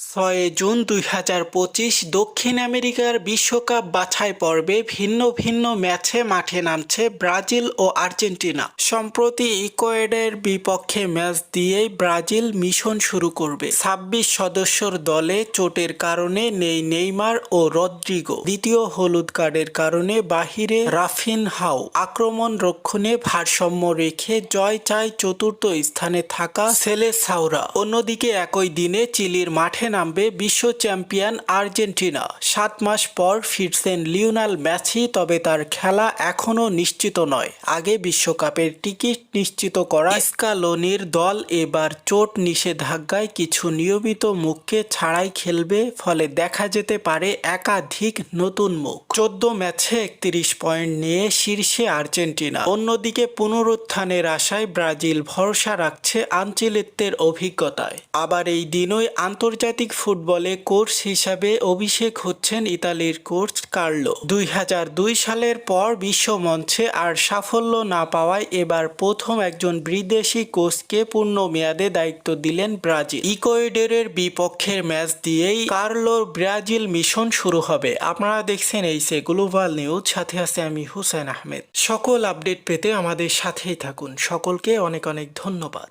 ছয় জুন দুই হাজার পঁচিশ দক্ষিণ আমেরিকার বিশ্বকাপ বাছাই পর্বে ভিন্ন ভিন্ন ম্যাচে মাঠে নামছে ব্রাজিল ও আর্জেন্টিনা। সম্প্রতি ইকোয়েডের বিপক্ষে ম্যাচ দিয়েই ব্রাজিল মিশন শুরু করবে। ছাব্বিশ সদস্যর দলে চোটের কারণে নেই নেইমার ও রদ্রিগো। দ্বিতীয় হলুদ কার্ডের কারণে বাহিরে রাফিন হাও। আক্রমণ রক্ষণে ভারসাম্য রেখে জয় চায় চতুর্থ স্থানে থাকা সেলে সাউরা অন্যদিকে একই দিনে চিলির মাঠে নামবে বিশ্ব চ্যাম্পিয়ন আর্জেন্টিনা। সাত মাস পর ফিরছেন লিওনাল ম্যাচি তবে তার খেলা এখনও নিশ্চিত নয়। আগে বিশ্বকাপের টিকিট নিশ্চিত করা স্কালোনির দল, এবার চোট নিষেধাজ্ঞায় কিছু নিয়মিত মুখকে ছাড়াই খেলবে, ফলে দেখা যেতে পারে একাধিক নতুন মুখ। চোদ্দ ম্যাচে একত্রিশ পয়েন্ট নিয়ে শীর্ষে আর্জেন্টিনা। অন্যদিকে পুনরুত্থানের আশায় ব্রাজিল ভরসা রাখছে আঞ্চলিকদের অভিজ্ঞতায়। আবার এই দিনই আন্তর্জাতিক ফুটবলে কোচ হিসাবে অভিষেক হচ্ছেন ইতালির কোচ কার্লো। দুই হাজার দুই সালের পর বিশ্ব মঞ্চে আর সাফল্য না পাওয়ায় এবার প্রথম একজন বিদেশি কোচকে পূর্ণ মেয়াদে দায়িত্ব দিলেন ব্রাজিল। ইকোয়েডরের বিপক্ষের ম্যাচ দিয়েই কার্লোর ব্রাজিল মিশন শুরু হবে। আপনারা দেখছেন এই সে গ্লোবাল নিউজ। সাথে আছে আমি হুসেন আহমেদ। সকল আপডেট পেতে আমাদের সাথেই থাকুন। সকলকে অনেক অনেক ধন্যবাদ।